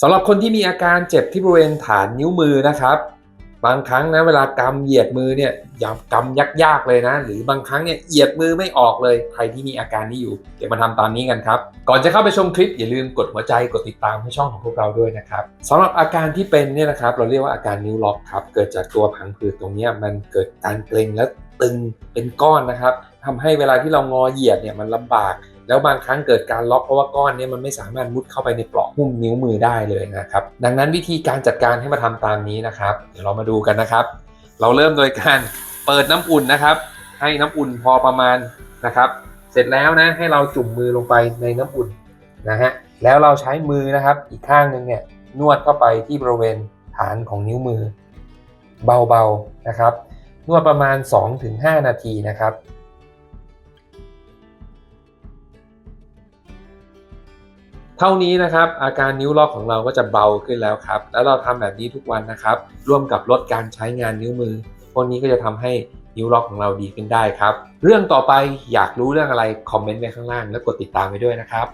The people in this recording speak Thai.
สำหรับคนที่มีอาการเจ็บที่บริเวณฐานนิ้วมือนะครับ บางครั้งนะเวลากำเหยียดมือเนี่ยอย่ากำยากๆเลยนะ หรือบางครั้งเนี่ยเหยียดมือไม่ออกเลยใครที่มีอาการนี้อยู่ เดี๋ยวมาทำตามนี้กันครับ ก่อนจะเข้าไปชมคลิปอย่าลืมกดหัวใจกดติดตามให้ช่องของพวกเราด้วยนะครับสำหรับอาการที่เป็นเนี่ยนะครับเราเรียกว่าอาการนิ้วล็อกครับเกิดจากตัวผังผืดตรงนี้มันเกิดการเกร็งและตึงเป็นก้อนนะครับทำให้เวลาที่เรางอเหยียดเนี่ยมันลำบาก แล้วบางครั้งเกิดการล็อกเพราะว่าก้อนเนี้มันไม่สามารถมุดเข้าไปในปลอกหุ้มนิ้วมือได้เลยนะครับดังนั้นวิธีการจัดการให้มาทำตามนี้นะครับ เดี๋ยวเรามาดูกันนะครับ เราเริ่มโดยการเปิดน้ำอุ่นนะครับ ให้น้ำอุ่นพอประมาณนะครับ เสร็จแล้วนะให้เราจุ่มมือลงไปในน้ำอุ่นนะฮะแล้วเราใช้มือนะครับอีกข้างหนึ่งเนี่ยนวดเข้าไปที่บริเวณฐานของนิ้วมือ เบาๆนะครับ นวดประมาณ 2-5 นาทีนะครับ เท่านี้นะครับอาการนิ้วล็อกของเราก็จะเบาขึ้นแล้วครับ แล้วเราทำแบบนี้ทุกวันนะครับ ร่วมกับลดการใช้งานนิ้วมือ พวกนี้ก็จะทำให้นิ้วล็อกของเราดีขึ้นได้ครับ เรื่องต่อไปอยากรู้เรื่องอะไรคอมเมนต์ไว้ข้างล่าง แล้วกดติดตามไปด้วยนะครับ